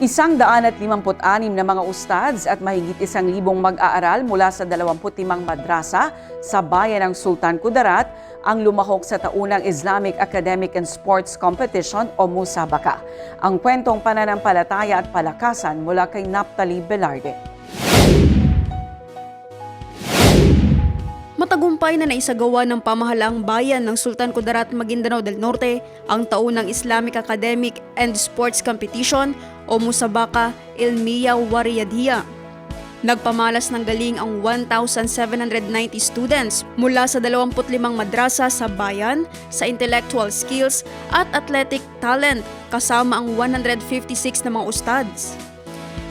Isang daan at limamput-anim na mga ustads at mahigit isang libong mag-aaral mula sa 25 madrasa sa bayan ng Sultan Kudarat ang lumahok sa taunang Islamic Academic and Sports Competition o Musabaka. Ang kwentong pananampalataya at palakasan mula kay Naptali Velarde. Matagumpay na naisagawa ng pamahalaang bayan ng Sultan Kudarat Maguindanao del Norte ang taunang Islamic Academic and Sports Competition o Musabaka Ilmiya Wariyadhiya. Nagpamalas ng galing ang 1,790 students mula sa 25 madrasa sa bayan sa intellectual skills at athletic talent kasama ang 156 na mga ustads.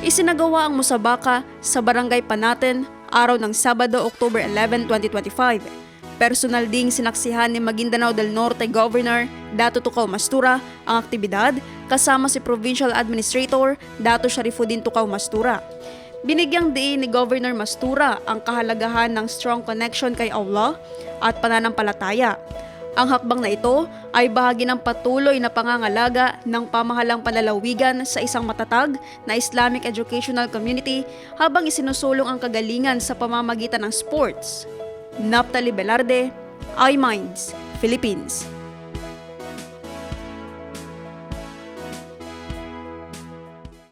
Isinagawa ang musabaka sa Barangay Panaten araw ng Sabado, October 11, 2025. Personal ding sinaksihan ni Maguindanao del Norte Governor Dato Tukaw Mastura ang aktibidad kasama si Provincial Administrator Dato Sharifuddin Tukaw Mastura. Binigyang diin ni Governor Mastura ang kahalagahan ng strong connection kay Allah at pananampalataya. Ang hakbang na ito ay bahagi ng patuloy na pangangalaga ng pamahalang panlalawigan sa isang matatag na Islamic educational community habang isinusulong ang kagalingan sa pamamagitan ng sports. Naptali Velarde, iMinds, Philippines.